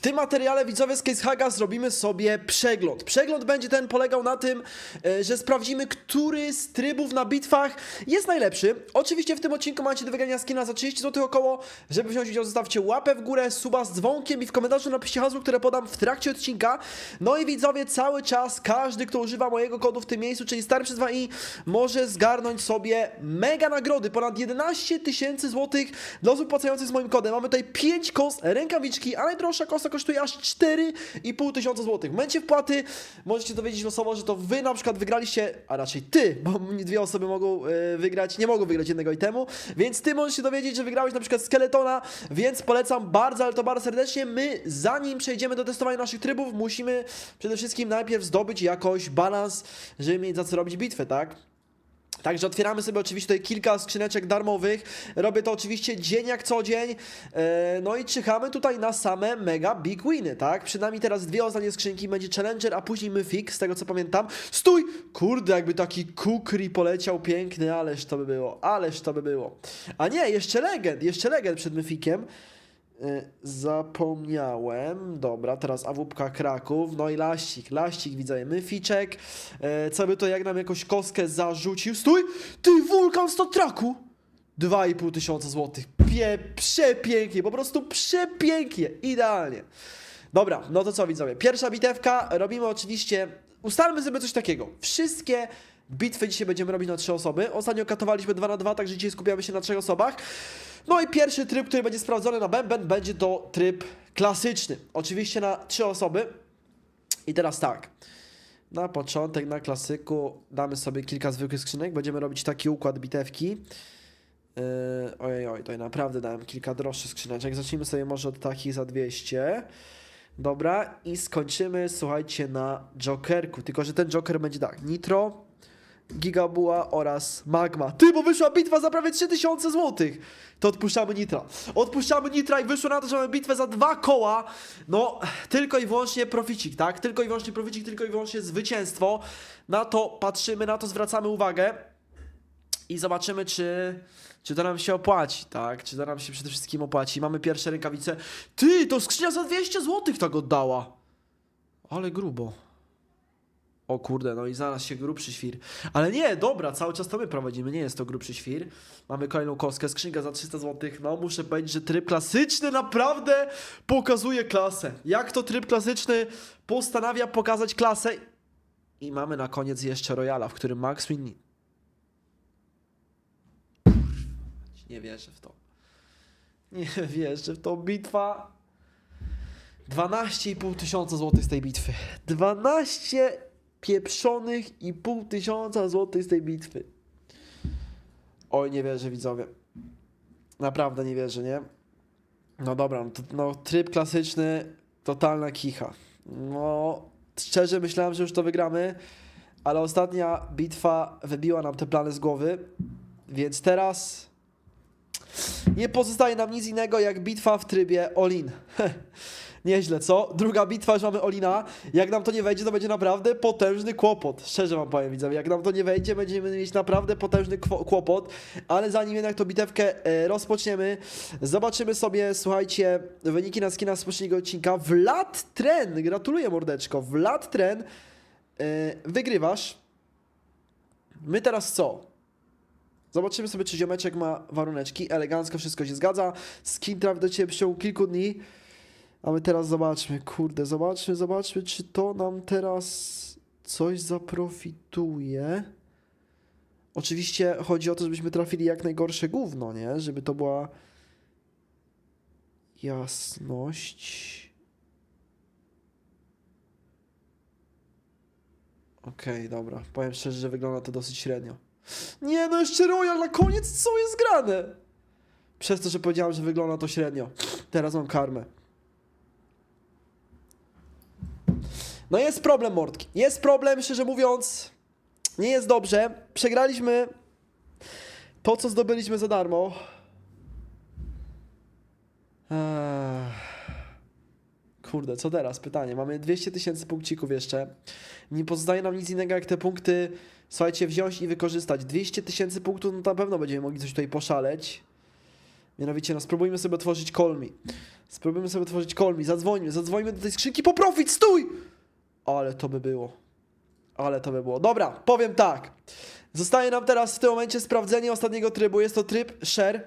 W tym materiale widzowie z Case Haga zrobimy sobie przegląd. Przegląd będzie ten polegał na tym, e, że sprawdzimy, który z trybów na bitwach jest najlepszy. Oczywiście w tym odcinku macie do wygrania skina za 30 zł około. Żeby wziąć udział, zostawcie łapę w górę, suba z dzwonkiem i w komentarzu napiszcie hasło, które podam w trakcie odcinka. No i widzowie, cały czas każdy, kto używa mojego kodu w tym miejscu, czyli stary przez 2i, może zgarnąć sobie mega nagrody. Ponad 11 tysięcy złotych dla osób płacających z moim kodem. Mamy tutaj 5 kos rękawiczki, a najdroższa kosa kosztuje aż 4,5 tysiąca złotych. W momencie wpłaty możecie dowiedzieć losowo, że to wy na przykład wygraliście, a raczej ty, bo dwie osoby mogą e, wygrać, nie mogą wygrać jednego itemu, więc ty możesz się dowiedzieć, że wygrałeś na przykład Skeletona, więc polecam bardzo, ale to bardzo serdecznie. My, zanim przejdziemy do testowania naszych trybów, musimy przede wszystkim najpierw zdobyć jakoś balans, żeby mieć za co robić bitwę, tak? Także otwieramy sobie oczywiście tutaj kilka skrzyneczek darmowych. Robię to oczywiście dzień jak co dzień. E, No i czyhamy tutaj na same mega big winy, tak? Przed nami teraz dwie ostatnie skrzynki. Będzie Challenger, a później Mythic, z tego co pamiętam. Stój! Kurde, jakby taki kukri poleciał piękny, ależ to by było, ależ to by było. A nie, jeszcze Legend, jeszcze Legend przed Mythiciem. E, Zapomniałem. Dobra, teraz awupka Kraków. No i laścik, laścik widzę. Myficzek. E, co by to jak nam jakąś kostkę zarzucił? Stój! Ty, wulkan w traku! 2,5 tysiąca złotych. Pie, przepięknie, po prostu przepięknie, idealnie. Dobra, no to co widzowie? Pierwsza bitewka, robimy oczywiście, ustalmy sobie coś takiego. Wszystkie bitwy dzisiaj będziemy robić na trzy osoby. Ostatnio katowaliśmy 2 na 2, także dzisiaj skupiamy się na trzech osobach. No i pierwszy tryb, który będzie sprawdzony na bęben, będzie to tryb klasyczny. Oczywiście na trzy osoby. I teraz tak. Na początek, na klasyku damy sobie kilka zwykłych skrzynek. Będziemy robić taki układ bitewki. Yy, ojej, oj, tutaj naprawdę dałem kilka droższych skrzyneczek. Zacznijmy sobie może od takich za 200. Dobra, i skończymy, słuchajcie, na Jokerku. Tylko, że ten Joker będzie tak: Nitro, Gigabuła oraz Magma. Ty, bo wyszła bitwa za prawie 3000 zł. To odpuszczamy Nitra. Odpuszczamy Nitra i wyszło na to, że mamy bitwę za dwa koła. No, tylko i wyłącznie proficik, tak? Tylko i wyłącznie proficik, tylko i wyłącznie zwycięstwo. Na to patrzymy, na to zwracamy uwagę i zobaczymy, czy, czy to nam się opłaci, tak? Czy to nam się przede wszystkim opłaci. Mamy pierwsze rękawice. Ty, to skrzynia za 200 zł tak oddała. Ale grubo. O kurde, no i zaraz się grubszy świr. Ale nie, dobra, cały czas to my prowadzimy, nie jest to grubszy świr. Mamy kolejną kostkę, skrzynka za 300 zł. No muszę powiedzieć, że tryb klasyczny naprawdę pokazuje klasę. Jak to tryb klasyczny postanawia pokazać klasę. I mamy na koniec jeszcze Royala, w którym Max Win... Nie wierzę w to. Nie wierzę w to. Bitwa 12,5 tysiąca złotych z tej bitwy. 12 pieprzonych i pół tysiąca złotych z tej bitwy. Oj, nie wierzę, widzowie. Naprawdę nie wierzę, nie? No dobra, no, no tryb klasyczny, totalna kicha. No, szczerze myślałem, że już to wygramy, ale ostatnia bitwa wybiła nam te plany z głowy, więc teraz nie pozostaje nam nic innego jak bitwa w trybie Olin. Nieźle, co? Druga bitwa, już mamy Olina. Jak nam to nie wejdzie, to będzie naprawdę potężny kłopot. Szczerze wam powiem, widzowie. Jak nam to nie wejdzie, będziemy mieć naprawdę potężny kłopot. Ale zanim jednak tą bitewkę e, rozpoczniemy, zobaczymy sobie, słuchajcie, wyniki na skina z poprzedniego odcinka. Vlad Tren, gratuluję mordeczko. Vlad Tren, e, wygrywasz. My teraz co? Zobaczymy sobie, czy ziomeczek ma waruneczki. Elegancko wszystko się zgadza. Skin trafi do ciebie w ciągu kilku dni. A my teraz zobaczmy, kurde, zobaczmy, zobaczmy, czy to nam teraz coś zaprofituje. Oczywiście chodzi o to, żebyśmy trafili jak najgorsze gówno, nie? Żeby to była jasność. Okej, dobra. Powiem szczerze, że wygląda to dosyć średnio. Nie, no jeszcze Royal na koniec, co jest grane? Przez to, że powiedziałem, że wygląda to średnio. Teraz mam karmę. No jest problem, mordki. Jest problem, szczerze mówiąc. Nie jest dobrze. Przegraliśmy to, co zdobyliśmy za darmo. Kurde, co teraz? Pytanie. Mamy 200 tysięcy punkcików jeszcze. Nie pozostaje nam nic innego, jak te punkty, słuchajcie, wziąć i wykorzystać. 200 tysięcy punktów, no to na pewno będziemy mogli coś tutaj poszaleć. Mianowicie, no spróbujmy sobie otworzyć kolmi. Spróbujmy sobie otworzyć kolmi, zadzwońmy, zadzwońmy do tej skrzynki po profit, stój! Ale to by było. Ale to by było. Dobra, powiem tak. Zostaje nam teraz w tym momencie sprawdzenie ostatniego trybu. Jest to tryb share.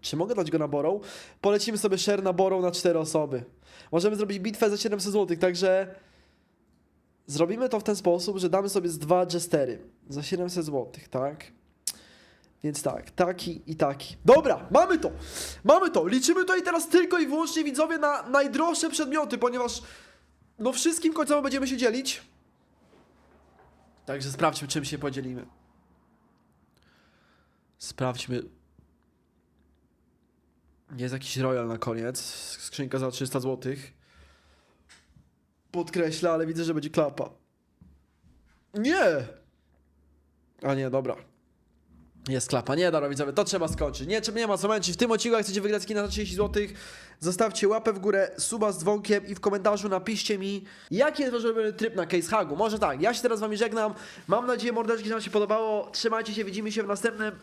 Czy mogę dać go na borrow? Polecimy sobie share na borrow na 4 osoby. Możemy zrobić bitwę za 700 zł, także zrobimy to w ten sposób, że damy sobie z dwa jestery za 700 zł, tak? Więc tak, taki i taki. Dobra, mamy to! Mamy to! Liczymy tutaj teraz tylko i wyłącznie widzowie na najdroższe przedmioty, ponieważ no wszystkim końcowo będziemy się dzielić. Także sprawdźmy, czym się podzielimy. Sprawdźmy. Jest jakiś royal na koniec. Skrzynka za 300 zł. Podkreślę, ale widzę, że będzie klapa. Nie! A nie, dobra. Jest klapa. Nie, dobra, widzowie, to trzeba skończyć. Nie, nie ma co męczyć. W tym odcinku, jak chcecie wygrać skina za 30 zł, zostawcie łapę w górę, suba z dzwonkiem i w komentarzu napiszcie mi, jaki jest wasz tryb na Case Hagu. Może tak, ja się teraz z wami żegnam. Mam nadzieję, mordeczki, że wam się podobało. Trzymajcie się, widzimy się w następnym.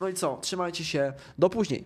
No i co? Trzymajcie się. Do później.